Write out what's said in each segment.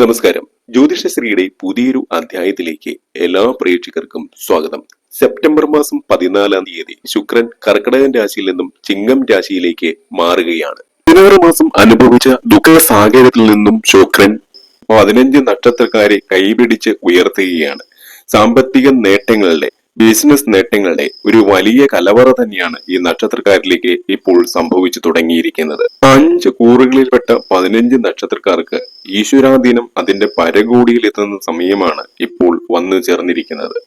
നമസ്കാരം. ജ്യോതിഷശ്രീയുടെ പുതിയൊരു അധ്യായത്തിലേക്ക് എല്ലാ പ്രേക്ഷകർക്കും സ്വാഗതം. സെപ്റ്റംബർ മാസം പതിനാലാം തീയതി ശുക്രൻ കർക്കിടകൻ രാശിയിൽ നിന്നും ചിങ്ങം രാശിയിലേക്ക് മാറുകയാണ്. പതിനാറ് മാസം അനുഭവിച്ച ദുഃഖ സാഹചര്യത്തിൽ നിന്നും ശുക്രൻ പതിനഞ്ച് നക്ഷത്രക്കാരെ കൈപിടിച്ച് ഉയർത്തുകയാണ്. സാമ്പത്തിക നേട്ടങ്ങളുടെ ബിസിനസ് നേട്ടങ്ങളുടെ ഒരു വലിയ കലവറ തന്നെയാണ് ഈ നക്ഷത്രക്കാരിലേക്ക് ഇപ്പോൾ സംഭവിച്ചു തുടങ്ങിയിരിക്കുന്നത്. അഞ്ച് കൂറുകളിൽപ്പെട്ട പതിനഞ്ച് നക്ഷത്രക്കാർക്ക് ഈശ്വരാധീനം അതിന്റെ പരകോടിയിൽ എത്തുന്ന സമയമാണ് ഇപ്പോൾ വന്നു ചേർന്നിരിക്കുന്നത്.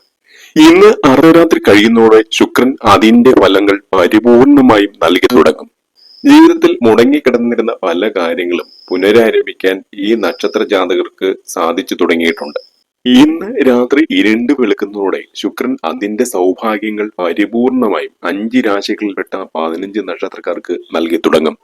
ഇന്ന് അർദ്ധരാത്രി കഴിയുന്നതോടെ ശുക്രൻ അതിന്റെ ഫലങ്ങൾ പരിപൂർണമായും നൽകി തുടങ്ങും. ജീവിതത്തിൽ മുടങ്ങിക്കിടന്നിരുന്ന പല കാര്യങ്ങളും പുനരാരംഭിക്കാൻ ഈ നക്ഷത്ര ജാതകർക്ക് സാധിച്ചു തുടങ്ങിയിട്ടുണ്ട്. ഇന്ന് രാത്രി ഇരണ്ട് വെളുക്കുന്നതോടെ ശുക്രൻ അതിന്റെ സൗഭാഗ്യങ്ങൾ പരിപൂർണമായും അഞ്ച് രാശികളിൽപ്പെട്ട പതിനഞ്ച് നക്ഷത്രക്കാർക്ക് നൽകി തുടങ്ങും.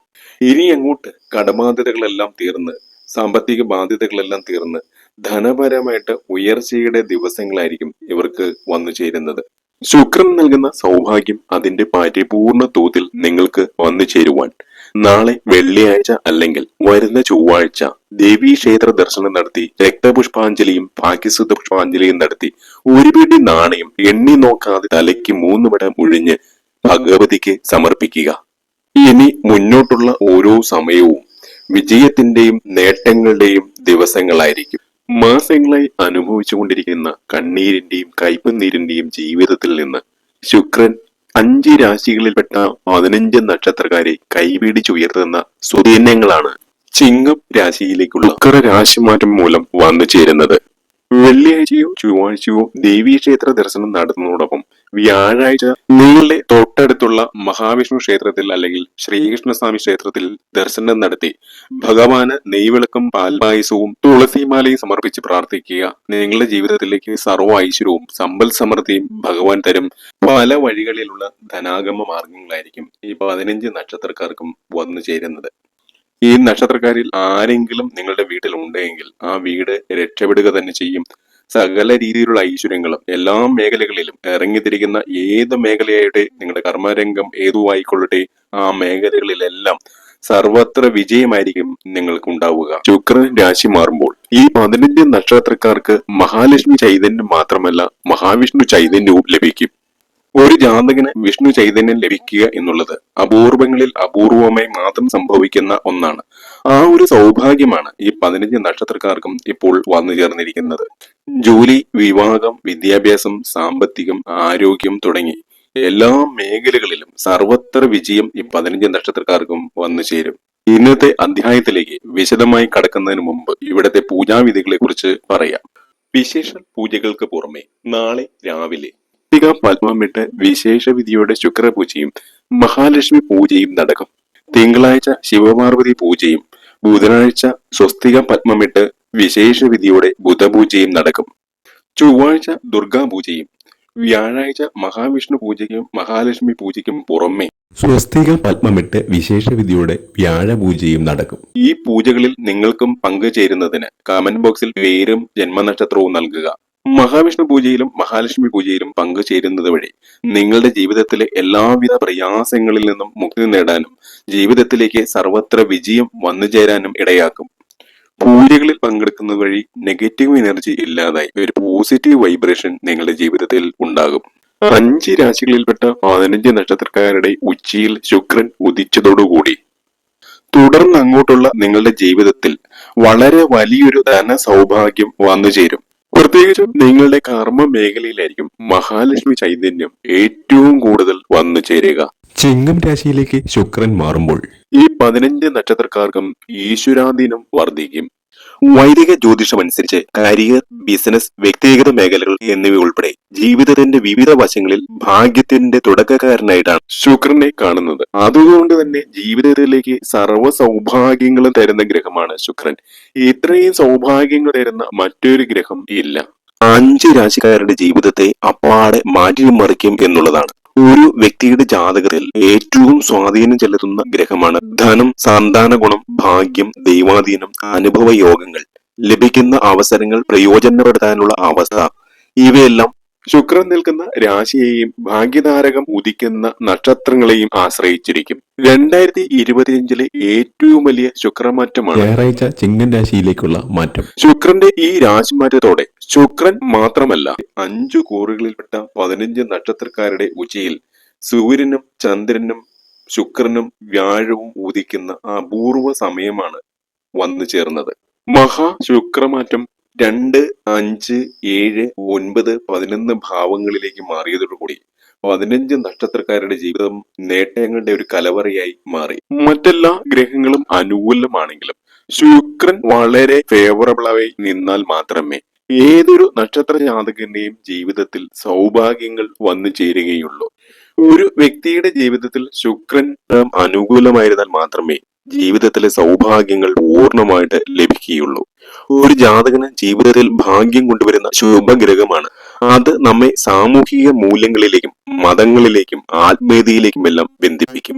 ഇനി അങ്ങോട്ട് കടബാധ്യതകളെല്ലാം തീർന്ന് സാമ്പത്തിക ബാധ്യതകളെല്ലാം തീർന്ന് ധനപരമായിട്ട് ഉയർച്ചയുടെ ദിവസങ്ങളായിരിക്കും ഇവർക്ക് വന്നു ചേരുന്നത്. ശുക്രൻ നൽകുന്ന സൗഭാഗ്യം അതിന്റെ പരിപൂർണ തോതിൽ നിങ്ങൾക്ക് വന്നു ചേരുവാൻ നാളെ വെള്ളിയാഴ്ച അല്ലെങ്കിൽ വരുന്ന ചൊവ്വാഴ്ച ദേവീ ക്ഷേത്ര ദർശനം നടത്തി രക്തപുഷ്പാഞ്ജലിയും ഭാഗ്യസുദ്ധ പുഷ്പാഞ്ജലിയും നടത്തി ഒരു പിടി നാണയം എണ്ണി നോക്കാതെ തലയ്ക്ക് മൂന്ന് വടം ഒഴിഞ്ഞ് ഭഗവതിക്ക് സമർപ്പിക്കുക. ഇനി മുന്നോട്ടുള്ള ഓരോ സമയവും വിജയത്തിന്റെയും നേട്ടങ്ങളുടെയും ദിവസങ്ങളായിരിക്കും. മാസങ്ങളായി അനുഭവിച്ചുകൊണ്ടിരിക്കുന്ന കണ്ണീരിന്റെയും കയ്പുനീരിന്റെയും ജീവിതത്തിൽ നിന്ന് ശുക്രൻ അഞ്ച് രാശികളിൽപ്പെട്ട പതിനഞ്ച് നക്ഷത്രക്കാരെ കൈപിടിച്ചുയർത്തുന്ന സുദിനങ്ങളാണ് ചിങ്ങം രാശിയിലേക്കുള്ള ശുക്ര രാശിമാറ്റം മൂലം വന്നു ചേരുന്നത്. വെള്ളിയാഴ്ചയോ ചൊവ്വാഴ്ചയോ ദേവീക്ഷേത്ര ദർശനം നടത്തുന്നതോടൊപ്പം വ്യാഴാഴ്ച നിങ്ങളുടെ തൊട്ടടുത്തുള്ള മഹാവിഷ്ണു ക്ഷേത്രത്തിൽ അല്ലെങ്കിൽ ശ്രീകൃഷ്ണസ്വാമി ക്ഷേത്രത്തിൽ ദർശനം നടത്തി. ഭഗവാന് നെയ്വിളക്കും പാൽപായസവും തുളസിമാലയും സമർപ്പിച്ച് പ്രാർത്ഥിക്കുക. നിങ്ങളുടെ ജീവിതത്തിലേക്ക് സർവ ഐശ്വര്യവും സമ്പൽ സമൃദ്ധിയും ഭഗവാൻ തരും. പല വഴികളിലുള്ള ധനാഗമ മാർഗങ്ങളായിരിക്കും ഈ പതിനഞ്ച് നക്ഷത്രക്കാർക്കും വന്നു ചേരുന്നത്. ഈ നക്ഷത്രക്കാരിൽ ആരെങ്കിലും നിങ്ങളുടെ വീട്ടിൽ ഉണ്ടെങ്കിൽ ആ വീട് രക്ഷപ്പെടുക തന്നെ ചെയ്യും. സകല രീതിയിലുള്ള ഐശ്വര്യങ്ങളും എല്ലാ മേഖലകളിലും ഇറങ്ങിത്തിരിക്കുന്ന ഏത് മേഖലയായിട്ട് നിങ്ങളുടെ കർമ്മരംഗം ഏതു ആയിക്കൊള്ളട്ടെ ആ മേഖലകളിലെല്ലാം സർവത്ര വിജയമായിരിക്കും നിങ്ങൾക്ക് ഉണ്ടാവുക ശുക്രൻ രാശി മാറുമ്പോൾ ഈ പതിനഞ്ച് നക്ഷത്രക്കാർക്ക് മഹാലക്ഷ്മി ചൈതന്യം മാത്രമല്ല മഹാവിഷ്ണു ചൈതന്യവും ലഭിക്കും. ഒരു ജാതകന് വിഷ്ണു ചൈതന്യം ലഭിക്കുക എന്നുള്ളത് അപൂർവങ്ങളിൽ അപൂർവമായി മാത്രം സംഭവിക്കുന്ന ഒന്നാണ്. ആ ഒരു സൗഭാഗ്യമാണ് ഈ പതിനഞ്ച് നക്ഷത്രക്കാർക്കും ഇപ്പോൾ വന്നു ചേർന്നിരിക്കുന്നത്. ജോലി വിവാഹം വിദ്യാഭ്യാസം സാമ്പത്തികം ആരോഗ്യം തുടങ്ങി എല്ലാ മേഖലകളിലും സർവത്ര വിജയം ഈ പതിനഞ്ച് നക്ഷത്രക്കാർക്കും വന്നു ചേരും. ഇന്നത്തെ അധ്യായത്തിലേക്ക് വിശദമായി കടക്കുന്നതിന് മുമ്പ് ഇവിടത്തെ പൂജാവിധികളെ കുറിച്ച് പറയാം. വിശേഷ പൂജകൾക്ക് പുറമെ നാളെ രാവിലെ കാർത്തിക പത്മമിട്ട് വിശേഷ വിധിയോടെ ശുക്രപൂജയും മഹാലക്ഷ്മി പൂജയും നടക്കും. തിങ്കളാഴ്ച ശിവപാർവതി പൂജയും ബുധനാഴ്ച സ്വസ്തിക പത്മമിട്ട് വിശേഷ വിധിയോടെ ബുധപൂജയും നടക്കും. ചൊവ്വാഴ്ച ദുർഗാപൂജയും വ്യാഴാഴ്ച മഹാവിഷ്ണു പൂജയ്ക്കും മഹാലക്ഷ്മി പൂജയ്ക്കും പുറമെ സ്വസ്തിക പത്മമിട്ട് വിശേഷവിധിയോടെ വ്യാഴപൂജയും നടക്കും. ഈ പൂജകളിൽ നിങ്ങൾക്കും പങ്കുചേരുന്നതിന് കമന്റ് ബോക്സിൽ പേരും ജന്മനക്ഷത്രവും നൽകുക. മഹാവിഷ്ണു പൂജയിലും മഹാലക്ഷ്മി പൂജയിലും പങ്കുചേരുന്നത് വഴി നിങ്ങളുടെ ജീവിതത്തിലെ എല്ലാവിധ പ്രയാസങ്ങളിൽ നിന്നും മുക്തി നേടാനും ജീവിതത്തിലേക്ക് സർവത്ര വിജയം വന്നു ചേരാനും ഇടയാക്കും. പൂജകളിൽ പങ്കെടുക്കുന്നത് വഴി നെഗറ്റീവ് എനർജി ഇല്ലാതായി ഒരു പോസിറ്റീവ് വൈബ്രേഷൻ നിങ്ങളുടെ ജീവിതത്തിൽ ഉണ്ടാകും. അഞ്ച് രാശികളിൽപ്പെട്ട പതിനഞ്ച് നക്ഷത്രക്കാരുടെ ഉച്ചിയിൽ ശുക്രൻ ഉദിച്ചതോടുകൂടി. തുടർന്ന് അങ്ങോട്ടുള്ള നിങ്ങളുടെ ജീവിതത്തിൽ വളരെ വലിയൊരു ധന സൗഭാഗ്യം വന്നു ചേരും. പ്രത്യേകിച്ചും നിങ്ങളുടെ കർമ്മ മേഖലയിലായിരിക്കും മഹാലക്ഷ്മി ചൈതന്യം ഏറ്റവും കൂടുതൽ വന്നു ചേരുക. ചിങ്ങം രാശിയിലേക്ക് ശുക്രൻ മാറുമ്പോൾ ഈ പതിനഞ്ച് നക്ഷത്രക്കാർക്കും ഈശ്വരാധീനം വർദ്ധിക്കും. വൈദിക ജ്യോതിഷം അനുസരിച്ച് കരിയർ ബിസിനസ് വ്യക്തിഗത മേഖലകൾ എന്നിവ ഉൾപ്പെടെ ജീവിതത്തിന്റെ വിവിധ വശങ്ങളിൽ ഭാഗ്യത്തിന്റെ തുടക്കക്കാരനായിട്ടാണ് ശുക്രനെ കാണുന്നത്. അതുകൊണ്ട് തന്നെ ജീവിതത്തിലേക്ക് സർവ സൗഭാഗ്യങ്ങളും തരുന്ന ഗ്രഹമാണ് ശുക്രൻ. ഇത്രയും സൗഭാഗ്യങ്ങൾ തരുന്ന മറ്റൊരു ഗ്രഹം ഇല്ല. അഞ്ച് രാശിക്കാരുടെ ജീവിതത്തെ അപ്പാടെ മാറ്റിമറിക്കും എന്നുള്ളതാണ്. ഒരു വ്യക്തിയുടെ ജാതകത്തിൽ ഏറ്റവും സ്വാധീനം ചെലുത്തുന്ന ഗ്രഹമാണ് ധനം സന്താന ഗുണം ഭാഗ്യം ദൈവാധീനം അനുഭവ യോഗങ്ങൾ. ലഭിക്കുന്ന അവസരങ്ങൾ പ്രയോജനപ്പെടുത്താനുള്ള അവസ്ഥ. ഇവയെല്ലാം ശുക്രൻ നിൽക്കുന്ന രാശിയെയും ഭാഗ്യതാരകം ഉദിക്കുന്ന നക്ഷത്രങ്ങളെയും ആശ്രയിച്ചിരിക്കും. രണ്ടായിരത്തി ഇരുപത്തിയഞ്ചിലെ ഏറ്റവും വലിയ ശുക്രമാറ്റമാണ് ഞായറാഴ്ച ചിങ്ങൻ രാശിയിലേക്കുള്ള മാറ്റം. ശുക്രന്റെ ഈ രാശിമാറ്റത്തോടെ ശുക്രൻ മാത്രമല്ല അഞ്ചു കൂറുകളിൽപ്പെട്ട പതിനഞ്ച് നക്ഷത്രക്കാരുടെ ഉച്ചയിൽ സൂര്യനും ചന്ദ്രനും ശുക്രനും വ്യാഴവും ഉദിക്കുന്ന അപൂർവ സമയമാണ് വന്നു ചേർന്നത്. മഹാ ശുക്രമാറ്റം രണ്ട് അഞ്ച് ഏഴ് ഒൻപത് പതിനൊന്ന് ഭാവങ്ങളിലേക്ക് മാറിയതോടുകൂടി പതിനഞ്ച് നക്ഷത്രക്കാരുടെ ജീവിതം നേട്ടങ്ങളുടെ ഒരു കലവറയായി മാറി. മറ്റെല്ലാ ഗ്രഹങ്ങളും അനുകൂലമാണെങ്കിലും ശുക്രൻ വളരെ ഫേവറബിളായി നിന്നാൽ മാത്രമേ ഏതൊരു നക്ഷത്ര ജാതകന്റെയും ജീവിതത്തിൽ സൗഭാഗ്യങ്ങൾ വന്നു ചേരുകയുള്ളൂ. ഒരു വ്യക്തിയുടെ ജീവിതത്തിൽ ശുക്രൻ അനുകൂലമായിരുന്നാൽ മാത്രമേ ജീവിതത്തിലെ സൗഭാഗ്യങ്ങൾ പൂർണമായിട്ട് ലഭിക്കുകയുള്ളൂ. ഒരു ജാതകന് ജീവിതത്തിൽ ഭാഗ്യം കൊണ്ടുവരുന്ന ശുഭഗ്രഹമാണ്. അത് നമ്മെ സാമൂഹിക മൂല്യങ്ങളിലേക്കും മതങ്ങളിലേക്കും ആത്മീയതയിലേക്കും എല്ലാം ബന്ധിപ്പിക്കും.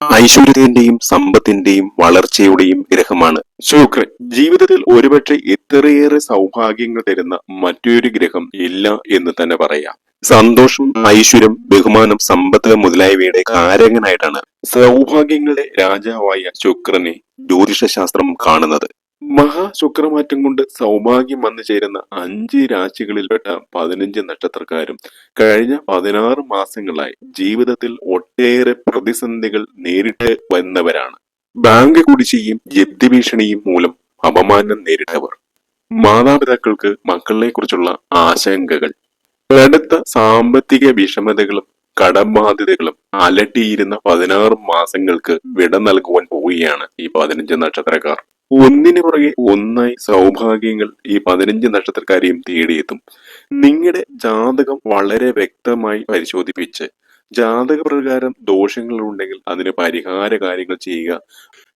ഐശ്വര്യത്തിന്റെയും സമ്പത്തിന്റെയും വളർച്ചയുടെയും ഗ്രഹമാണ് ശുക്രൻ. ജീവിതത്തിൽ ഒരുപക്ഷെ ഇത്രയേറെ സൗഭാഗ്യങ്ങൾ തരുന്ന മറ്റൊരു ഗ്രഹം ഇല്ല എന്ന് തന്നെ പറയാം. സന്തോഷം ഐശ്വര്യം ബഹുമാനം സമ്പത്ത് മുതലായവയുടെ കാരകനായിട്ടാണ് സൗഭാഗ്യങ്ങളുടെ രാജാവായ ശുക്രനെ ജ്യോതിഷശാസ്ത്രം കാണുന്നത്. മഹാശുക്രമാറ്റം കൊണ്ട് സൗഭാഗ്യം വന്നു ചേരുന്ന അഞ്ച് രാശികളിൽപ്പെട്ട പതിനഞ്ച് നക്ഷത്രക്കാരും കഴിഞ്ഞ പതിനാറ് മാസങ്ങളായി ജീവിതത്തിൽ ഒട്ടേറെ പ്രതിസന്ധികൾ നേരിട്ട് വന്നവരാണ്. ബാങ്ക് കുടിശ്ശിയും ജപ്തി ഭീഷണിയും മൂലം അപമാനം നേരിട്ടവർ. മാതാപിതാക്കൾക്ക് മക്കളെ കുറിച്ചുള്ള ആശങ്കകൾ. കടുത്ത സാമ്പത്തിക വിഷമതകളും കടബാധ്യതകളും അലട്ടിയിരുന്ന പതിനാറ് മാസങ്ങൾക്ക് വിട നൽകുവാൻ പോവുകയാണ് ഈ പതിനഞ്ച് നക്ഷത്രക്കാർ. ഒന്നിനു പുറകെ ഒന്നായി സൗഭാഗ്യങ്ങൾ ഈ പതിനഞ്ച് നക്ഷത്രക്കാരെയും തേടിയെത്തും. നിങ്ങളുടെ ജാതകം വളരെ വ്യക്തമായി പരിശോധിപ്പിച്ച് ജാതക പ്രകാരം ദോഷങ്ങൾ ഉണ്ടെങ്കിൽ അതിന് പരിഹാര കാര്യങ്ങൾ ചെയ്യുക.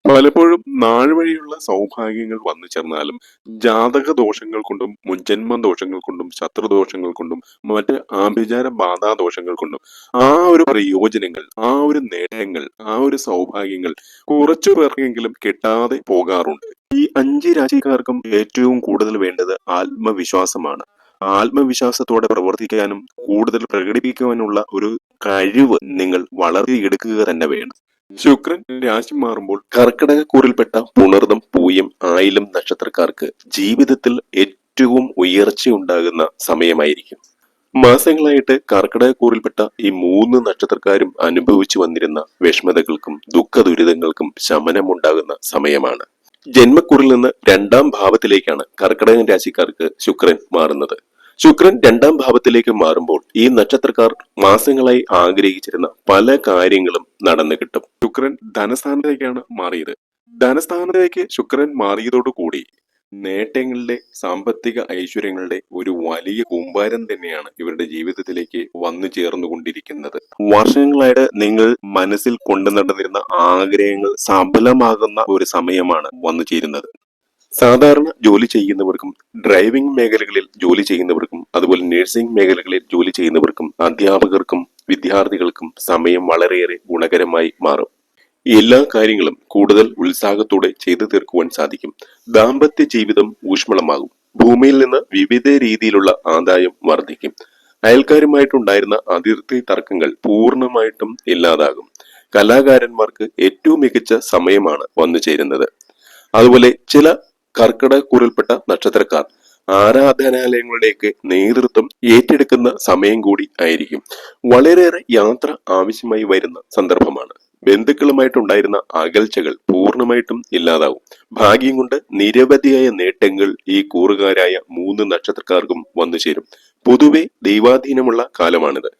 പലപ്പോഴും നാൾവഴിയുള്ള സൗഭാഗ്യങ്ങൾ വന്നു ചേർന്നാലും ജാതക ദോഷങ്ങൾ കൊണ്ടും മുൻജന്മ ദോഷങ്ങൾ കൊണ്ടും ശത്രുദോഷങ്ങൾ കൊണ്ടും മറ്റ് ആഭിചാര ബാധാ ദോഷങ്ങൾ കൊണ്ടും ആ ഒരു പ്രയോജനങ്ങൾ ആ ഒരു നേട്ടങ്ങൾ ആ ഒരു സൗഭാഗ്യങ്ങൾ കുറച്ചു പേർക്കെങ്കിലും കിട്ടാതെ പോകാറുണ്ട്. ഈ അഞ്ച് രാശിക്കാർക്കും ഏറ്റവും കൂടുതൽ വേണ്ടത് ആത്മവിശ്വാസമാണ്. ആത്മവിശ്വാസത്തോടെ പ്രവർത്തിക്കാനും കൂടുതൽ പ്രകടിപ്പിക്കുവാനുള്ള ഒരു കഴിവ് നിങ്ങൾ വളർത്തിയെടുക്കുക തന്നെ വേണം. ശുക്രൻ രാശി മാറുമ്പോൾ കർക്കിടകക്കൂറിൽപ്പെട്ട പുണർദം പൂയം ആയിലും നക്ഷത്രക്കാർക്ക് ജീവിതത്തിൽ ഏറ്റവും ഉയർച്ചയുണ്ടാകുന്ന സമയമായിരിക്കും. മാസങ്ങളായിട്ട് കർക്കിടകക്കൂറിൽപ്പെട്ട ഈ മൂന്ന് നക്ഷത്രക്കാരും അനുഭവിച്ചു വന്നിരുന്ന വിഷമതകൾക്കും ദുഃഖ ദുരിതങ്ങൾക്കും ശമനമുണ്ടാകുന്ന സമയമാണ്. ജന്മക്കൂറിൽ നിന്ന് രണ്ടാം ഭാവത്തിലേക്കാണ് കർക്കിടകൻ രാശിക്കാർക്ക് ശുക്രൻ മാറുന്നത്. ശുക്രൻ രണ്ടാം ഭാവത്തിലേക്ക് മാറുമ്പോൾ ഈ നക്ഷത്രക്കാർ മാസങ്ങളായി ആഗ്രഹിച്ചിരുന്ന പല കാര്യങ്ങളും നടന്നു കിട്ടും. ശുക്രൻ ധനസ്ഥാനത്തേക്കാണ് മാറിയത്. ധനസ്ഥാനത്തേക്ക് ശുക്രൻ മാറിയതോടുകൂടി നേട്ടങ്ങളുടെ സാമ്പത്തിക ഐശ്വര്യങ്ങളുടെ ഒരു വലിയ കൂമ്പാരം തന്നെയാണ് ഇവരുടെ ജീവിതത്തിലേക്ക് വന്നു ചേർന്നുകൊണ്ടിരിക്കുന്നത്. വർഷങ്ങളായിട്ട് നിങ്ങൾ മനസ്സിൽ കൊണ്ടു നടന്നിരുന്ന ആഗ്രഹങ്ങൾ സഫലമാകുന്ന ഒരു സമയമാണ് വന്നു ചേരുന്നത്. സാധാരണ ജോലി ചെയ്യുന്നവർക്കും ഡ്രൈവിംഗ് മേഖലകളിൽ ജോലി ചെയ്യുന്നവർക്കും അതുപോലെ നഴ്സിംഗ് മേഖലകളിൽ ജോലി ചെയ്യുന്നവർക്കും അധ്യാപകർക്കും വിദ്യാർത്ഥികൾക്കും സമയം വളരെയേറെ ഗുണകരമായി മാറും. എല്ലാ കാര്യങ്ങളും കൂടുതൽ ഉത്സാഹത്തോടെ ചെയ്തു തീർക്കുവാൻ സാധിക്കും. ദാമ്പത്യ ജീവിതം ഊഷ്മളമാകും. ഭൂമിയിൽ നിന്ന് വിവിധ രീതിയിലുള്ള ആദായം വർദ്ധിക്കും. അയൽക്കാരുമായിട്ടുണ്ടായിരുന്ന അതിർത്തി തർക്കങ്ങൾ പൂർണമായിട്ടും ഇല്ലാതാകും. കലാകാരന്മാർക്ക് ഏറ്റവും മികച്ച സമയമാണ് വന്നു ചേരുന്നത് അതുപോലെ ചില കർക്കിടകൂറിൽപ്പെട്ട നക്ഷത്രക്കാർ. ആരാധനാലയങ്ങളുടെയൊക്കെ നേതൃത്വം ഏറ്റെടുക്കുന്ന സമയം കൂടി ആയിരിക്കും. വളരെയേറെ യാത്ര ആവശ്യമായി വരുന്ന സന്ദർഭമാണ്. ബന്ധുക്കളുമായിട്ടുണ്ടായിരുന്ന അകൽച്ചകൾ പൂർണമായിട്ടും ഇല്ലാതാവും. ഭാഗ്യം കൊണ്ട് നിരവധിയായ നേട്ടങ്ങൾ ഈ കൂറുകാരായ മൂന്ന് നക്ഷത്രക്കാർക്കും വന്നു ചേരും. പൊതുവെ ദൈവാധീനമുള്ള കാലമാണിത്.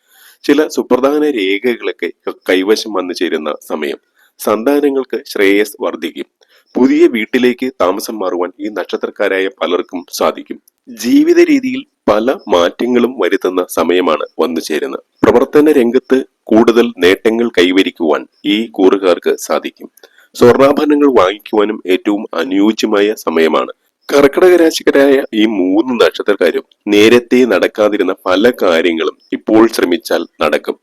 ചില സുപ്രധാന രേഖകളൊക്കെ കൈവശം വന്നു ചേരുന്ന സമയം. സന്താനങ്ങൾക്ക് ശ്രേയസ് വർദ്ധിക്കും. പുതിയ വീട്ടിലേക്ക് താമസം മാറുവാൻ ഈ നക്ഷത്രക്കാരായ പലർക്കും സാധിക്കും. ജീവിത രീതിയിൽ പല മാറ്റങ്ങളും വരുത്തുന്ന സമയമാണ് വന്നു ചേരുന്നത്. പ്രവർത്തന രംഗത്ത് കൂടുതൽ നേട്ടങ്ങൾ കൈവരിക്കുവാൻ ഈ കൂറുകാർക്ക് സാധിക്കും. സ്വർണാഭരണങ്ങൾ വാങ്ങിക്കുവാനും ഏറ്റവും അനുയോജ്യമായ സമയമാണ്. കർക്കിടക രാശിക്കാരായ ഈ മൂന്ന് നക്ഷത്രക്കാരും നേരത്തെ നടക്കാതിരുന്ന പല കാര്യങ്ങളും ഇപ്പോൾ ശ്രമിച്ചാൽ നടക്കും.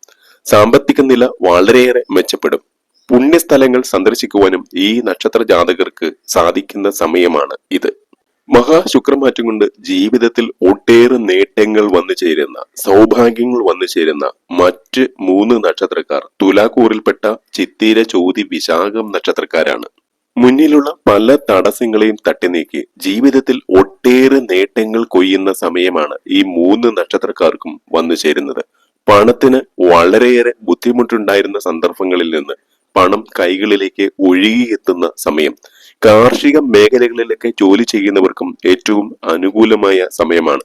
സാമ്പത്തിക നില വളരെയേറെ മെച്ചപ്പെടും. പുണ്യസ്ഥലങ്ങൾ സന്ദർശിക്കുവാനും ഈ നക്ഷത്ര ജാതകർക്ക് സാധിക്കുന്ന സമയമാണ് ഇത്. മഹാശുക്രമാറ്റം കൊണ്ട് ജീവിതത്തിൽ ഒട്ടേറെ നേട്ടങ്ങൾ വന്നു ചേരുന്ന സൗഭാഗ്യങ്ങൾ വന്നു ചേരുന്ന മറ്റ് മൂന്ന് നക്ഷത്രക്കാർ. തുലാക്കൂറിൽപ്പെട്ട ചിത്തിര ചോതി വിശാഖം നക്ഷത്രക്കാരാണ്. മുന്നിലുള്ള പല തടസ്സങ്ങളെയും തട്ടിനീക്കി ജീവിതത്തിൽ ഒട്ടേറെ നേട്ടങ്ങൾ കൊയ്യുന്ന സമയമാണ് ഈ മൂന്ന് നക്ഷത്രക്കാർക്കും വന്നു ചേരുന്നത്. പണത്തിന് വളരെയേറെ ബുദ്ധിമുട്ടുണ്ടായിരുന്ന സന്ദർഭങ്ങളിൽ നിന്ന് പണം കൈകളിലേക്ക് ഒഴുകിയെത്തുന്ന സമയം. കാർഷിക മേഖലകളിലൊക്കെ ജോലി ചെയ്യുന്നവർക്കും ഏറ്റവും അനുകൂലമായ സമയമാണ്.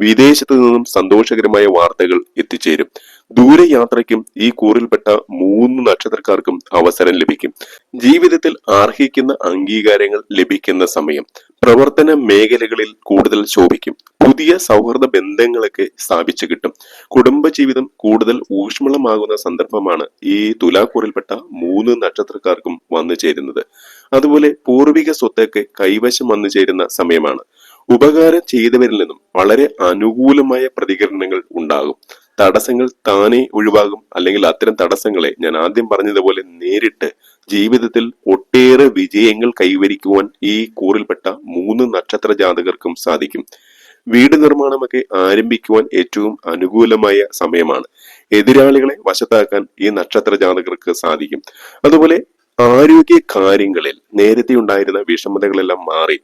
വിദേശത്തു നിന്നും സന്തോഷകരമായ വാർത്തകൾ എത്തിച്ചേരും. ദൂരയാത്രയ്ക്കും ഈ കൂറിൽപ്പെട്ട മൂന്ന് നക്ഷത്രക്കാർക്കും അവസരം ലഭിക്കും. ജീവിതത്തിൽ അർഹിക്കുന്ന അംഗീകാരങ്ങൾ ലഭിക്കുന്ന സമയം. പ്രവർത്തന മേഖലകളിൽ കൂടുതൽ ശോഭിക്കും. പുതിയ സൗഹൃദ ബന്ധങ്ങളൊക്കെ സ്ഥാപിച്ചു കിട്ടും. കുടുംബജീവിതം കൂടുതൽ ഊഷ്മളമാകുന്ന സന്ദർഭമാണ് ഈ തുലാക്കൂറിൽപ്പെട്ട മൂന്ന് നക്ഷത്രക്കാർക്കും വന്നു ചേരുന്നത്. അതുപോലെ പൂർവിക സ്വത്തൊക്കെ കൈവശം വന്നു ചേരുന്ന സമയമാണ്. ഉപകാരം ചെയ്തവരിൽ നിന്നും വളരെ അനുകൂലമായ പ്രതികരണങ്ങൾ ഉണ്ടാകും. തടസ്സങ്ങൾ താനേ ഒഴിവാകും. അല്ലെങ്കിൽ അത്തരം തടസ്സങ്ങളെ ഞാൻ ആദ്യം പറഞ്ഞതുപോലെ നേരിട്ട് ജീവിതത്തിൽ ഒട്ടേറെ വിജയങ്ങൾ കൈവരിക്കുവാൻ ഈ കൂറിൽപ്പെട്ട മൂന്ന് നക്ഷത്ര ജാതകർക്കും സാധിക്കും. വീട് നിർമ്മാണമൊക്കെ ആരംഭിക്കുവാൻ ഏറ്റവും അനുകൂലമായ സമയമാണ്. എതിരാളികളെ വശത്താക്കാൻ ഈ നക്ഷത്ര ജാതകർക്ക് സാധിക്കും. അതുപോലെ ആരോഗ്യ കാര്യങ്ങളിൽ നേരത്തെ ഉണ്ടായിരുന്ന വിഷമതകളെല്ലാം മാറി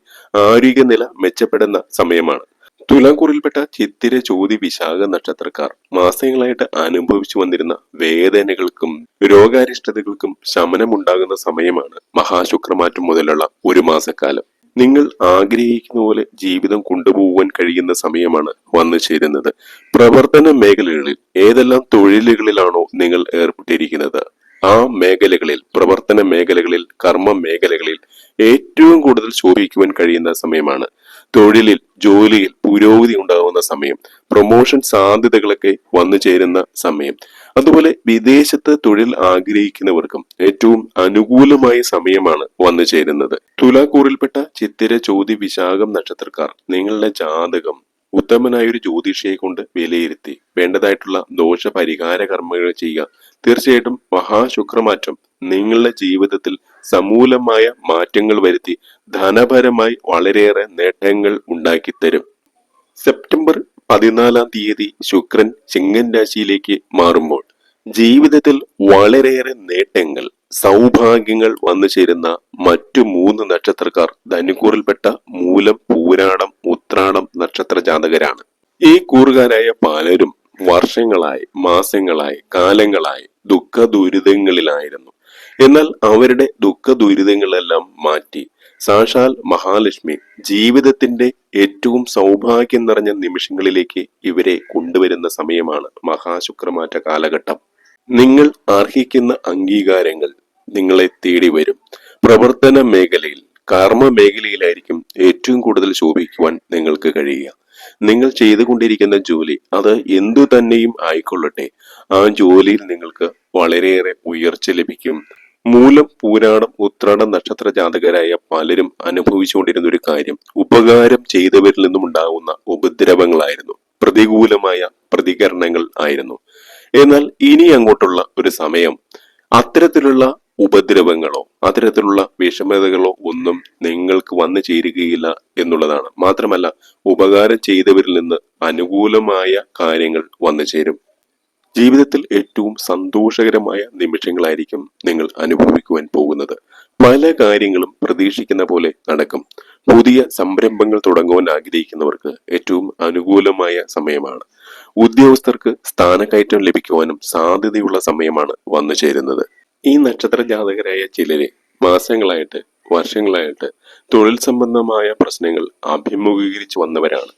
ആരോഗ്യനില മെച്ചപ്പെടുന്ന സമയമാണ്. തുലാക്കൂറിൽപ്പെട്ട ചിത്തിര ചോതി വിശാഖ നക്ഷത്രക്കാർ മാസങ്ങളായിട്ട് അനുഭവിച്ചു വന്നിരുന്ന വേദനകൾക്കും രോഗാരിഷ്ടതകൾക്കും ശമനമുണ്ടാകുന്ന സമയമാണ് മഹാശുക്രമാറ്റം മുതലുള്ള ഒരു മാസക്കാലം. നിങ്ങൾ ആഗ്രഹിക്കുന്ന പോലെ ജീവിതം കൊണ്ടുപോകാൻ കഴിയുന്ന സമയമാണ് വന്നു ചേരുന്നത്. പ്രവർത്തന മേഖലകളിൽ ഏതെല്ലാം തൊഴിലുകളിലാണോ നിങ്ങൾ ഏർപ്പെട്ടിരിക്കുന്നത്? ആ മേഖലകളിൽ പ്രവർത്തന മേഖലകളിൽ കർമ്മ മേഖലകളിൽ ഏറ്റവും കൂടുതൽ ശോഭിക്കുവാൻ കഴിയുന്ന സമയമാണ് തൊഴിലിൽ ജോലിയിൽ പുരോഗതി ഉണ്ടാകുന്ന സമയം പ്രൊമോഷൻ സാധ്യതകളൊക്കെ വന്നു ചേരുന്ന സമയം. അതുപോലെ വിദേശത്ത് തൊഴിൽ ആഗ്രഹിക്കുന്നവർക്കും ഏറ്റവും അനുകൂലമായ സമയമാണ് വന്നു ചേരുന്നത്. തുലാക്കൂറിൽപ്പെട്ട ചിത്തിര ചോതി വിശാഖം നക്ഷത്രക്കാർ നിങ്ങളുടെ ജാതകം ഉത്തമനായ ഒരു ജ്യോതിഷിയെ കൊണ്ട് വിലയിരുത്തി. വേണ്ടതായിട്ടുള്ള ദോഷ പരിഹാര കർമ്മങ്ങൾ ചെയ്യുക. തീർച്ചയായിട്ടും മഹാശുക്രമാറ്റം നിങ്ങളുടെ ജീവിതത്തിൽ സമൂലമായ മാറ്റങ്ങൾ വരുത്തി ധനപരമായി വളരെയേറെ നേട്ടങ്ങൾ ഉണ്ടാക്കിത്തരും. സെപ്റ്റംബർ പതിനാലാം തീയതി ശുക്രൻ ചിങ്ങൻ രാശിയിലേക്ക് മാറുമ്പോൾ ജീവിതത്തിൽ വളരെയേറെ നേട്ടങ്ങൾ സൗഭാഗ്യങ്ങൾ വന്നു ചേരുന്ന മറ്റു മൂന്ന് നക്ഷത്രക്കാർ ധനുക്കൂറിൽപ്പെട്ട മൂലം പൂരാടം ഉത്രാടം നക്ഷത്ര ജാതകരാണ്. ഈ കൂറുകാരായ പലരും വർഷങ്ങളായി മാസങ്ങളായി കാലങ്ങളായി ദുഃഖ ദുരിതങ്ങളിലായിരുന്നു എന്നാൽ അവരുടെ ദുഃഖ ദുരിതങ്ങളെല്ലാം മാറ്റി. സാക്ഷാൽ മഹാലക്ഷ്മി ജീവിതത്തിന്റെ ഏറ്റവും സൗഭാഗ്യം നിറഞ്ഞ നിമിഷങ്ങളിലേക്ക് ഇവരെ കൊണ്ടുവരുന്ന സമയമാണ് മഹാശുക്രമാറ്റ കാലഘട്ടം. നിങ്ങൾ അർഹിക്കുന്ന അംഗീകാരങ്ങൾ നിങ്ങളെ തേടി വരും. പ്രവർത്തന മേഖലയിൽ കർമ്മ മേഖലയിലായിരിക്കും ഏറ്റവും കൂടുതൽ ശോഭിക്കുവാൻ നിങ്ങൾക്ക് കഴിയുക. നിങ്ങൾ ചെയ്തുകൊണ്ടിരിക്കുന്ന ജോലി അത് എന്തു തന്നെയും ആയിക്കൊള്ളട്ടെ. ആ ജോലിയിൽ നിങ്ങൾക്ക് വളരെയേറെ ഉയർച്ച ലഭിക്കും. മൂലം പൂരാടം ഉത്രാടം നക്ഷത്ര ജാതകരായ പലരും അനുഭവിച്ചുകൊണ്ടിരുന്ന ഒരു കാര്യം. ഉപകാരം ചെയ്തവരിൽ നിന്നും ഉണ്ടാകുന്ന ഉപദ്രവങ്ങളായിരുന്നു. പ്രതികൂലമായ പ്രതികരണങ്ങൾ ആയിരുന്നു. എന്നാൽ ഇനി അങ്ങോട്ടുള്ള ഒരു സമയം അത്തരത്തിലുള്ള ഉപദ്രവങ്ങളോ അത്തരത്തിലുള്ള വിഷമതകളോ ഒന്നും നിങ്ങൾക്ക് വന്നു ചേരുകയില്ല എന്നുള്ളതാണ്. മാത്രമല്ല ഉപകാരം ചെയ്തവരിൽ നിന്ന് അനുകൂലമായ കാര്യങ്ങൾ വന്നു ചേരും. ജീവിതത്തിൽ ഏറ്റവും സന്തോഷകരമായ നിമിഷങ്ങളായിരിക്കും നിങ്ങൾ അനുഭവിക്കുവാൻ പോകുന്നത്. പല കാര്യങ്ങളും പ്രതീക്ഷിക്കുന്ന പോലെ നടക്കും. പുതിയ സംരംഭങ്ങൾ തുടങ്ങുവാൻ ആഗ്രഹിക്കുന്നവർക്ക് ഏറ്റവും അനുകൂലമായ സമയമാണ്. ഉദ്യോഗസ്ഥർക്ക് സ്ഥാനക്കയറ്റം ലഭിക്കുവാനും സാധ്യതയുള്ള സമയമാണ് വന്നു ചേരുന്നത്. ഈ നക്ഷത്ര ജാതകരായ ചിലരെ മാസങ്ങളായിട്ട് വർഷങ്ങളായിട്ട് തൊഴിൽ സംബന്ധമായ പ്രശ്നങ്ങൾ അഭിമുഖീകരിച്ചു വന്നവരാണ്.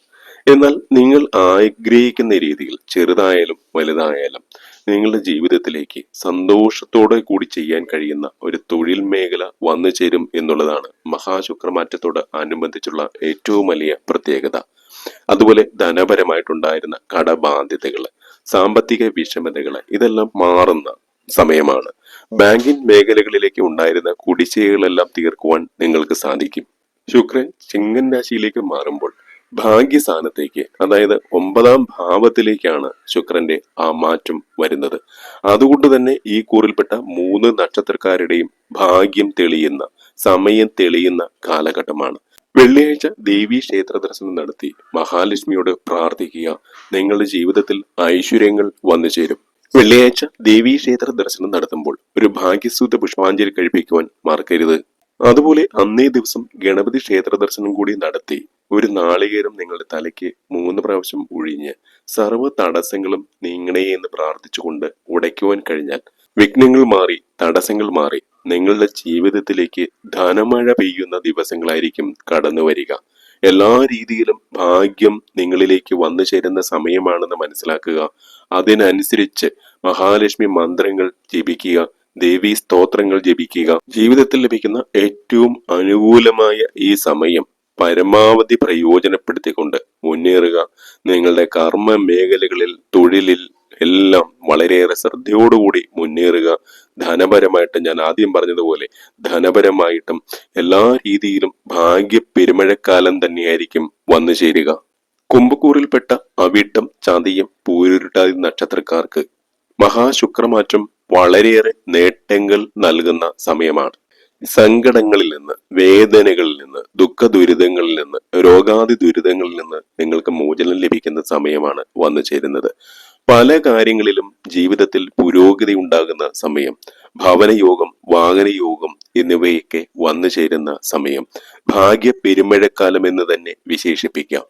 എന്നാൽ നിങ്ങൾ ആഗ്രഹിക്കുന്ന രീതിയിൽ ചെറുതായാലും വലുതായാലും നിങ്ങളുടെ ജീവിതത്തിലേക്ക് സന്തോഷത്തോടെ കൂടി ചെയ്യാൻ കഴിയുന്ന ഒരു തൊഴിൽ മേഖല വന്നു ചേരും എന്നുള്ളതാണ് മഹാശുക്രമാറ്റത്തോട് അനുബന്ധിച്ചുള്ള ഏറ്റവും വലിയ പ്രത്യേകത. അതുപോലെ ധനപരമായിട്ടുണ്ടായിരുന്ന കടബാധ്യതകൾ സാമ്പത്തിക വിഷമതകൾ ഇതെല്ലാം മാറുന്ന സമയമാണ്. ബാങ്കിംഗ് മേഖലകളിലേക്ക് ഉണ്ടായിരുന്ന കുടിശ്ശികകളെല്ലാം തീർക്കുവാൻ നിങ്ങൾക്ക് സാധിക്കും. ശുക്രൻ ചിങ്ങൻ രാശിയിലേക്ക് മാറുമ്പോൾ ഭാഗ്യസ്ഥാനത്തേക്ക് അതായത് ഒമ്പതാം ഭാവത്തിലേക്കാണ് ശുക്രന്റെ ആ മാറ്റം വരുന്നത്. അതുകൊണ്ട് തന്നെ ഈ കൂറിൽപ്പെട്ട മൂന്ന് നക്ഷത്രക്കാരുടെയും ഭാഗ്യം തെളിയുന്ന സമയം തെളിയുന്ന കാലഘട്ടമാണ്. വെള്ളിയാഴ്ച ദേവീ ക്ഷേത്ര ദർശനം നടത്തി മഹാലക്ഷ്മിയോട് പ്രാർത്ഥിക്കുക. നിങ്ങളുടെ ജീവിതത്തിൽ ഐശ്വര്യങ്ങൾ വന്നു ചേരും. വെള്ളിയാഴ്ച ദേവീ ക്ഷേത്ര ദർശനം നടത്തുമ്പോൾ ഒരു ഭാഗ്യസൂത പുഷ്പാഞ്ജലി കഴിപ്പിക്കുവാൻ മറക്കരുത്. അതുപോലെ അന്നേ ദിവസം ഗണപതി ക്ഷേത്ര ദർശനം കൂടി നടത്തി ഒരു നാളികേരം നിങ്ങളുടെ തലയ്ക്ക് മൂന്ന് പ്രാവശ്യം ഒഴിഞ്ഞ് സർവ തടസ്സങ്ങളും നീങ്ങണേ എന്ന് പ്രാർത്ഥിച്ചുകൊണ്ട് ഉടയ്ക്കുവാൻ കഴിഞ്ഞാൽ വിഘ്നങ്ങൾ മാറി തടസ്സങ്ങൾ മാറി നിങ്ങളുടെ ജീവിതത്തിലേക്ക് ധനമഴ പെയ്യുന്ന ദിവസങ്ങളായിരിക്കും കടന്നു വരിക. എല്ലാ രീതിയിലും ഭാഗ്യം നിങ്ങളിലേക്ക് വന്നു ചേരുന്ന സമയമാണെന്ന് മനസ്സിലാക്കുക. അതിനനുസരിച്ച് മഹാലക്ഷ്മി മന്ത്രങ്ങൾ ജപിക്കുക ദേവീ സ്തോത്രങ്ങൾ ജപിക്കുക. ജീവിതത്തിൽ ലഭിക്കുന്ന ഏറ്റവും അനുകൂലമായ ഈ സമയം പരമാവധി പ്രയോജനപ്പെടുത്തിക്കൊണ്ട് മുന്നേറുക. നിങ്ങളുടെ കർമ്മ മേഖലകളിൽ തൊഴിലിൽ എല്ലാം വളരെയേറെ ശ്രദ്ധയോടുകൂടി മുന്നേറുക. ധനപരമായിട്ട് ഞാൻ ആദ്യം പറഞ്ഞതുപോലെ ധനപരമായിട്ടും എല്ലാ രീതിയിലും ഭാഗ്യ പെരുമഴക്കാലം തന്നെയായിരിക്കും വന്നു ചേരുക. കുംഭക്കൂറിൽപ്പെട്ട അവിട്ടം ചതയം പൂരുരുട്ടാതി നക്ഷത്രക്കാർക്ക് മഹാശുക്രമാറ്റം വളരെയേറെ നേട്ടങ്ങൾ നൽകുന്ന സമയമാണ്. സങ്കടങ്ങളിൽ നിന്ന് വേദനകളിൽ നിന്ന് ദുഃഖ ദുരിതങ്ങളിൽ നിന്ന് രോഗാതി ദുരിതങ്ങളിൽ നിന്ന് നിങ്ങൾക്ക് മോചനം ലഭിക്കുന്ന സമയമാണ് വന്നു ചേരുന്നത്. പല കാര്യങ്ങളിലും ജീവിതത്തിൽ പുരോഗതി ഉണ്ടാകുന്ന സമയം ഭവനയോഗം വാഹനയോഗം എന്നിവയൊക്കെ വന്നു ചേരുന്ന സമയം ഭാഗ്യ പെരുമഴക്കാലം എന്ന് തന്നെ വിശേഷിപ്പിക്കാം.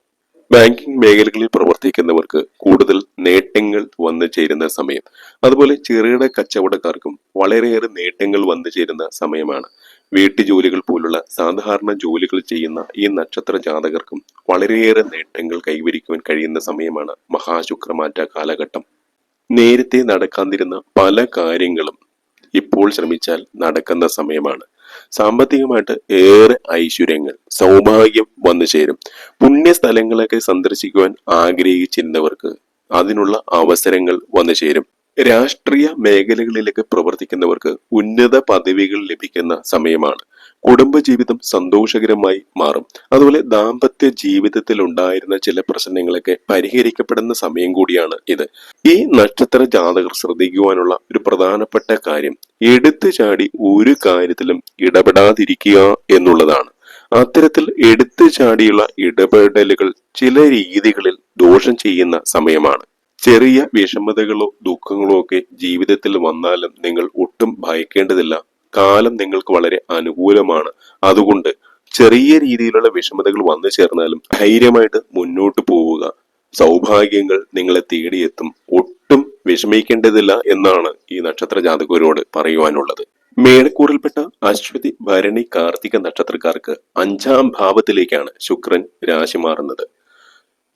ബാങ്കിംഗ് മേഖലകളിൽ പ്രവർത്തിക്കുന്നവർക്ക് കൂടുതൽ നേട്ടങ്ങൾ വന്നു ചേരുന്ന സമയം. അതുപോലെ ചെറുകിട കച്ചവടക്കാർക്കും വളരെയേറെ നേട്ടങ്ങൾ വന്നു ചേരുന്ന സമയമാണ്. വീട്ടുജോലികൾ പോലുള്ള സാധാരണ ജോലികൾ ചെയ്യുന്ന ഈ നക്ഷത്ര ജാതകർക്കും വളരെയേറെ നേട്ടങ്ങൾ കൈവരിക്കുവാൻ കഴിയുന്ന സമയമാണ് മഹാശുക്രമാറ്റ കാലഘട്ടം. നേരത്തെ നടക്കാതിരുന്ന പല കാര്യങ്ങളും ഇപ്പോൾ ശ്രമിച്ചാൽ നടക്കുന്ന സമയമാണ്. സാമ്പത്തികമായിട്ട് ഏറെ ഐശ്വര്യങ്ങൾ സൗഭാഗ്യം വന്നു ചേരും. പുണ്യ സ്ഥലങ്ങളൊക്കെ സന്ദർശിക്കുവാൻ ആഗ്രഹിച്ചിരുന്നവർക്ക് അതിനുള്ള അവസരങ്ങൾ വന്നു ചേരും. രാഷ്ട്രീയ മേഖലകളിലൊക്കെ പ്രവർത്തിക്കുന്നവർക്ക് ഉന്നത പദവികൾ ലഭിക്കുന്ന സമയമാണ്. കുടുംബജീവിതം സന്തോഷകരമായി മാറും. അതുപോലെ ദാമ്പത്യ ജീവിതത്തിൽ ഉണ്ടായിരുന്ന ചില പ്രശ്നങ്ങളൊക്കെ പരിഹരിക്കപ്പെടുന്ന സമയം കൂടിയാണ് ഇത്. ഈ നക്ഷത്ര ജാതകർ ശ്രദ്ധിക്കുവാനുള്ള ഒരു പ്രധാനപ്പെട്ട കാര്യം എടുത്തു ചാടി ഒരു കാര്യത്തിലും ഇടപെടാതിരിക്കുക എന്നുള്ളതാണ്. അത്തരത്തിൽ എടുത്തു ചാടിയുള്ള ഇടപെടലുകൾ ചില രീതികളിൽ ദോഷം ചെയ്യുന്ന സമയമാണ്. ചെറിയ വിഷമതകളോ ദുഃഖങ്ങളോ ഒക്കെ ജീവിതത്തിൽ വന്നാലും നിങ്ങൾ ഒട്ടും ഭയക്കേണ്ടതില്ല. കാലം നിങ്ങൾക്ക് വളരെ അനുകൂലമാണ്. അതുകൊണ്ട് ചെറിയ രീതിയിലുള്ള വിഷമതകൾ വന്നു ചേർന്നാലും ധൈര്യമായിട്ട് മുന്നോട്ട് പോവുക. സൗഭാഗ്യങ്ങൾ നിങ്ങളെ തേടിയെത്തും. ഒട്ടും വിഷമിക്കേണ്ടതില്ല എന്നാണ് ഈ നക്ഷത്ര ജാതകരോട് പറയുവാനുള്ളത്. മേടക്കൂറിൽപ്പെട്ട അശ്വതി ഭരണി കാർത്തിക നക്ഷത്രക്കാർക്ക് അഞ്ചാം ഭാവത്തിലേക്കാണ് ശുക്രൻ രാശി മാറുന്നത്.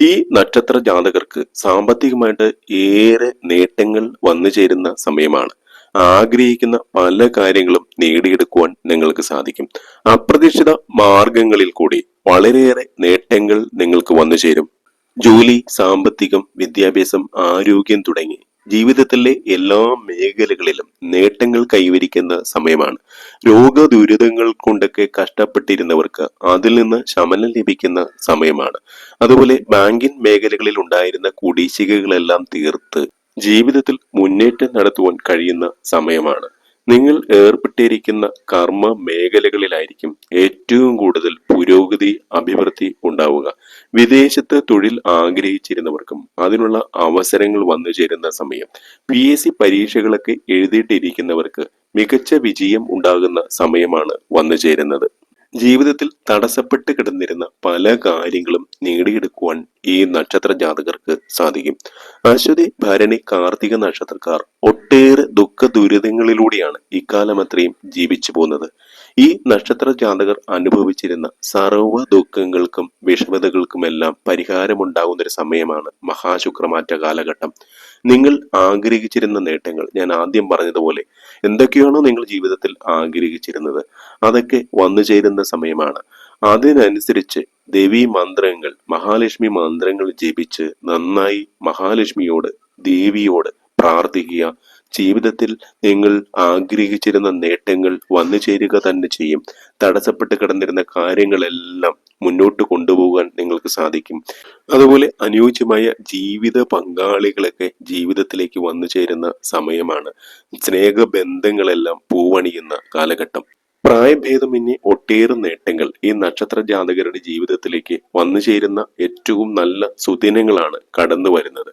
ഈ നക്ഷത്ര ജാതകർക്ക് സാമ്പത്തികമായിട്ട് ഏറെ നേട്ടങ്ങൾ വന്നു ചേരുന്ന സമയമാണ്. ആഗ്രഹിക്കുന്ന പല കാര്യങ്ങളും നേടിയെടുക്കുവാൻ നിങ്ങൾക്ക് സാധിക്കും. അപ്രതീക്ഷിത മാർഗങ്ങളിൽ കൂടി വളരെയേറെ നേട്ടങ്ങൾ നിങ്ങൾക്ക് വന്നു ചേരും. ജോലി സാമ്പത്തികം വിദ്യാഭ്യാസം ആരോഗ്യം തുടങ്ങി ജീവിതത്തിലെ എല്ലാ മേഖലകളിലും നേട്ടങ്ങൾ കൈവരിക്കുന്ന സമയമാണ്. രോഗ ദുരിതങ്ങൾ കൊണ്ടൊക്കെ കഷ്ടപ്പെട്ടിരുന്നവർക്ക് അതിൽ നിന്ന് ശമനം ലഭിക്കുന്ന സമയമാണ്. അതുപോലെ ബാങ്കിങ് മേഖലകളിൽ ഉണ്ടായിരുന്ന കുടിശ്ശികകളെല്ലാം തീർത്ത് ജീവിതത്തിൽ മുന്നേറ്റം നടത്തുവാൻ കഴിയുന്ന സമയമാണ്. നിങ്ങൾ ഏർപ്പെട്ടിരിക്കുന്ന കർമ്മ മേഖലകളിലായിരിക്കും ഏറ്റവും കൂടുതൽ പുരോഗതി അഭിവൃദ്ധി ഉണ്ടാവുക. വിദേശത്ത് തൊഴിൽ ആഗ്രഹിച്ചിരുന്നവർക്കും അതിനുള്ള അവസരങ്ങൾ വന്നു ചേരുന്ന സമയം. പി എസ് സി പരീക്ഷകളൊക്കെ എഴുതിയിട്ടിരിക്കുന്നവർക്ക് മികച്ച വിജയം ഉണ്ടാകുന്ന സമയമാണ് വന്നു ചേരുന്നത്. ജീവിതത്തിൽ തടസ്സപ്പെട്ട് കിടന്നിരുന്ന പല കാര്യങ്ങളും നേടിയെടുക്കുവാൻ ഈ നക്ഷത്ര ജാതകർക്ക് സാധിക്കും. അശ്വതി ഭരണി കാർത്തിക നക്ഷത്രക്കാർ ഒട്ടേറെ ദുഃഖ ദുരിതങ്ങളിലൂടെയാണ് ഇക്കാലം അത്രയും ജീവിച്ചു പോകുന്നത്. ഈ നക്ഷത്ര ജാതകർ അനുഭവിച്ചിരുന്ന സർവ ദുഃഖങ്ങൾക്കും വിഷമതകൾക്കുമെല്ലാം പരിഹാരമുണ്ടാകുന്ന ഒരു സമയമാണ് മഹാശുക്രമാറ്റ കാലഘട്ടം. നിങ്ങൾ ആഗ്രഹിച്ചിരുന്ന നേട്ടങ്ങൾ ഞാൻ ആദ്യം പറഞ്ഞതുപോലെ എന്തൊക്കെയാണോ നിങ്ങൾ ജീവിതത്തിൽ ആഗ്രഹിച്ചിരുന്നത് അതൊക്കെ വന്നു ചേരുന്ന സമയമാണ്. അതിനനുസരിച്ച് ദേവി മന്ത്രങ്ങൾ മഹാലക്ഷ്മി മന്ത്രങ്ങൾ ജപിച്ച് നന്നായി മഹാലക്ഷ്മിയോട് ദേവിയോട് പ്രാർത്ഥിക്കുക ജീവിതത്തിൽ നിങ്ങൾ ആഗ്രഹിച്ചിരുന്ന നേട്ടങ്ങൾ വന്നു ചേരുക തന്നെ ചെയ്യും. തടസ്സപ്പെട്ട് കിടന്നിരുന്ന കാര്യങ്ങളെല്ലാം മുന്നോട്ട് കൊണ്ടുപോകാൻ നിങ്ങൾക്ക് സാധിക്കും. അതുപോലെ അനുയോജ്യമായ ജീവിത പങ്കാളികളൊക്കെ ജീവിതത്തിലേക്ക് വന്നു ചേരുന്ന സമയമാണ്. സ്നേഹബന്ധങ്ങളെല്ലാം പൂവണിയുന്ന കാലഘട്ടം. പ്രായഭേദമന്യേ ഒട്ടേറെ നേട്ടങ്ങൾ ഈ നക്ഷത്ര ജാതകരുടെ ജീവിതത്തിലേക്ക് വന്നു ചേരുന്ന ഏറ്റവും നല്ല സുദിനങ്ങളാണ് കടന്നു വരുന്നത്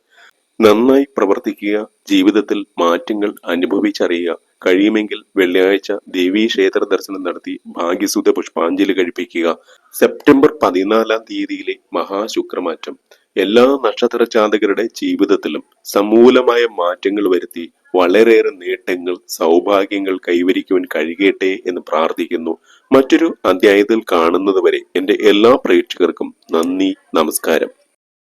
നന്നായി പ്രവർത്തിക്കുക ജീവിതത്തിൽ മാറ്റങ്ങൾ അനുഭവിച്ചറിയുക. കഴിയുമെങ്കിൽ വെള്ളിയാഴ്ച ദേവീ ക്ഷേത്ര ദർശനം നടത്തി ഭാഗ്യസുത പുഷ്പാഞ്ജലി കഴിപ്പിക്കുക. സെപ്റ്റംബർ പതിനാലാം തീയതിയിലെ മഹാശുക്രമാറ്റം. എല്ലാ നക്ഷത്ര ജാതകരുടെ ജീവിതത്തിലും സമൂലമായ മാറ്റങ്ങൾ വരുത്തി വളരെയേറെ നേട്ടങ്ങൾ സൗഭാഗ്യങ്ങൾ കൈവരിക്കുവാൻ കഴിയട്ടെ എന്ന് പ്രാർത്ഥിക്കുന്നു. മറ്റൊരു അധ്യായത്തിൽ കാണുന്നതുവരെ എന്റെ എല്ലാ പ്രേക്ഷകർക്കും നന്ദി നമസ്കാരം.